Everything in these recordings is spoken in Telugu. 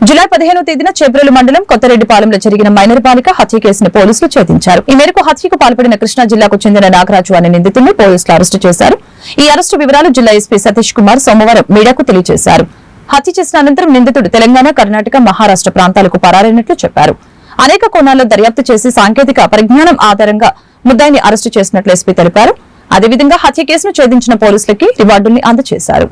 జులై పదిహేనో తేదీన చెబ్రలు మండలం కొత్తరెడ్డిపాలెంలో జరిగిన మైనర్ బాలిక హత్య కేసును పోలీసులు ఛేదించారు. ఈ మేరకు హత్యకు పాల్పడిన కృష్ణా జిల్లాకు చెందిన నాగరాజు అనే నిందితుడిని పోలీసులు అరెస్టు చేశారు. ఈ అరెస్టు వివరాలు జిల్లా ఎస్పీ సతీష్ కుమార్ సోమవారం మీడియాకు తెలియజేశారు. హత్య చేసిన అనంతరం నిందితుడు తెలంగాణ కర్ణాటక మహారాష్ట ప్రాంతాలకు పరారైనట్లు చెప్పారు. అనేక కోణాల్లో దర్యాప్తు చేసి సాంకేతిక పరిజ్ఞానం ఆధారంగా ముద్దాయిని అరెస్టు చేసినట్లు ఎస్పీ తెలిపారు. అదేవిధంగా హత్య కేసును ఛేదించిన పోలీసులకి రివార్డుల్ని అందజేశారు.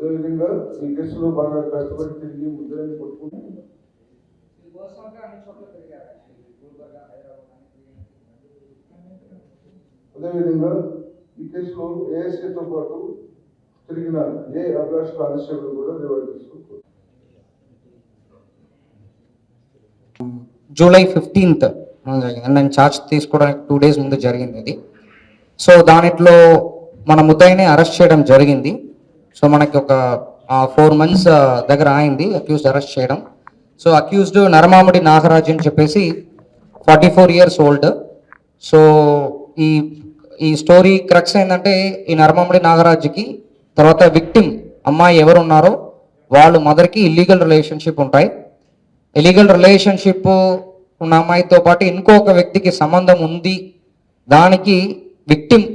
అదేవిధంగా ఈ కేసులో బాగా కష్టపడి తిరిగి ముద్రని కొట్టుకుని అదేవిధంగా ఈ కేసులో ఏఎస్ఐతో పాటు తిరిగిన ఏ అభిలాష్ కానిస్టేబుల్ కూడా రివార్డ్ తీసుకుంటారు జూలై ఫిఫ్టీన్త్ జరిగింది. నేను ఛార్జ్ తీసుకోవడానికి టూ డేస్ ముందు జరిగింది అది. సో దానిట్లో మన ముద్దాయిని అరెస్ట్ చేయడం జరిగింది. సో మనకి ఒక ఫోర్ మంత్స్ దగ్గర అయింది అక్యూజ్డ్ అరెస్ట్ చేయడం. సో అక్యూజ్డ్ నరమామడి నాగరాజ్ అని చెప్పేసి forty four years old so ఈ ఈ స్టోరీ క్రక్స్ ఏంటంటే ఈ నరమామడి నాగరాజుకి తర్వాత విక్టిమ్ అమ్మాయి ఎవరు ఉన్నారో వాళ్ళు మదర్కి ఇల్లీగల్ రిలేషన్షిప్ ఉంటాయి. ఇలీగల్ రిలేషన్షిప్ ఉన్న అమ్మాయితో పాటు ఇంకొక వ్యక్తికి సంబంధం ఉంది. దానికి విక్టిమ్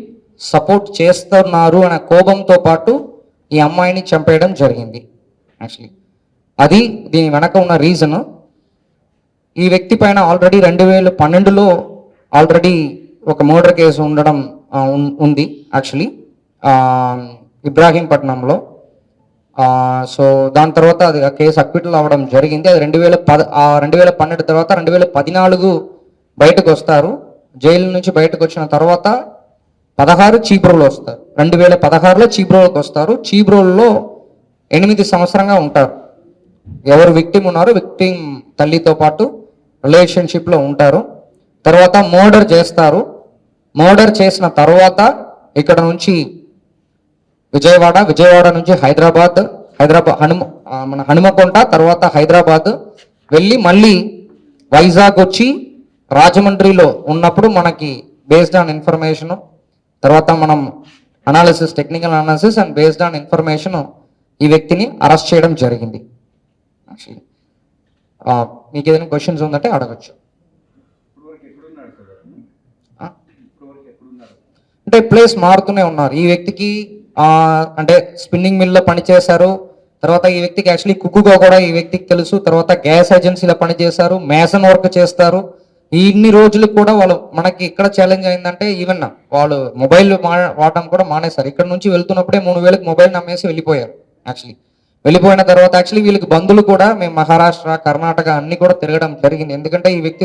సపోర్ట్ చేస్తున్నారు అనే కోపంతో పాటు ఈ అమ్మాయిని చంపేయడం జరిగింది యాక్చువల్లీ అది దీని వెనక ఉన్న రీజన్ ఈ వ్యక్తి పైన ఆల్రెడీ రెండు వేల పన్నెండులో ఆల్రెడీ ఒక మర్డర్ కేసు ఉండడం ఉంది యాక్చువల్లీ ఇబ్రాహీంపట్నంలో. సో దాని తర్వాత అది ఆ కేసు అక్విటల్ అవ్వడం జరిగింది. అది రెండు వేల పద రెండు వేల పన్నెండు తర్వాత రెండు వేల పద్నాలుగు బయటకు వస్తారు. జైలు నుంచి బయటకు వచ్చిన తర్వాత పదహారు చీపురులు వస్తారు. రెండు వేల పదహారులో చీబ్రోలోకి వస్తారు. చీబ్రోల్లో ఎనిమిది సంవత్సరంగా ఉంటారు. ఎవరు విక్టిమ్ ఉన్నారో విక్టిమ్ తల్లితో పాటు రిలేషన్షిప్లో ఉంటారు. తర్వాత మోడర్ చేస్తారు. మోడర్ చేసిన తర్వాత ఇక్కడ నుంచి విజయవాడ విజయవాడ నుంచి హైదరాబాద్ హైదరాబాద్ హనుమ మన హనుమకొండ తర్వాత హైదరాబాద్ వెళ్ళి మళ్ళీ వైజాగ్ వచ్చి రాజమండ్రిలో ఉన్నప్పుడు మనకి బేస్డ్ ఆన్ ఇన్ఫర్మేషన్ తర్వాత మనం analysis technical analysis and based on information ఈ వ్యక్తిని అరెస్ట్ చేయడం జరిగింది. యాక్చువల్లీ మీకు ఏదైనా క్వశ్చన్స్ ఉందంటే అడగచ్చు. అంటే ప్లేస్ మారుతూనే ఉన్నారు. ఈ వ్యక్తికి అంటే స్పిన్నింగ్ మిల్లో పనిచేశారు. తర్వాత ఈ వ్యక్తికి యాక్చువల్లీ కుక్కుగా కూడా ఈ వ్యక్తికి తెలుసు. తర్వాత గ్యాస్ ఏజెన్సీలో పనిచేశారు. మేసన్ వర్క్ చేస్తారు. ఇన్ని రోజులు కూడా వాళ్ళు మనకి ఇక్కడ ఛాలెంజ్ అయిందంటే ఈవెన్ వాళ్ళు మొబైల్ వాడడం కూడా మానేశారు. ఇక్కడ నుంచి వెళ్తున్నప్పుడే మూడు వేలకు మొబైల్ నమ్మేసి వెళ్ళిపోయారు యాక్చువల్లీ వెళ్ళిపోయిన తర్వాత యాక్చువల్లీ వీళ్ళకి బంధువులు కూడా మేము మహారాష్ట్ర కర్ణాటక అన్ని కూడా తిరగడం జరిగింది. ఎందుకంటే ఈ వ్యక్తి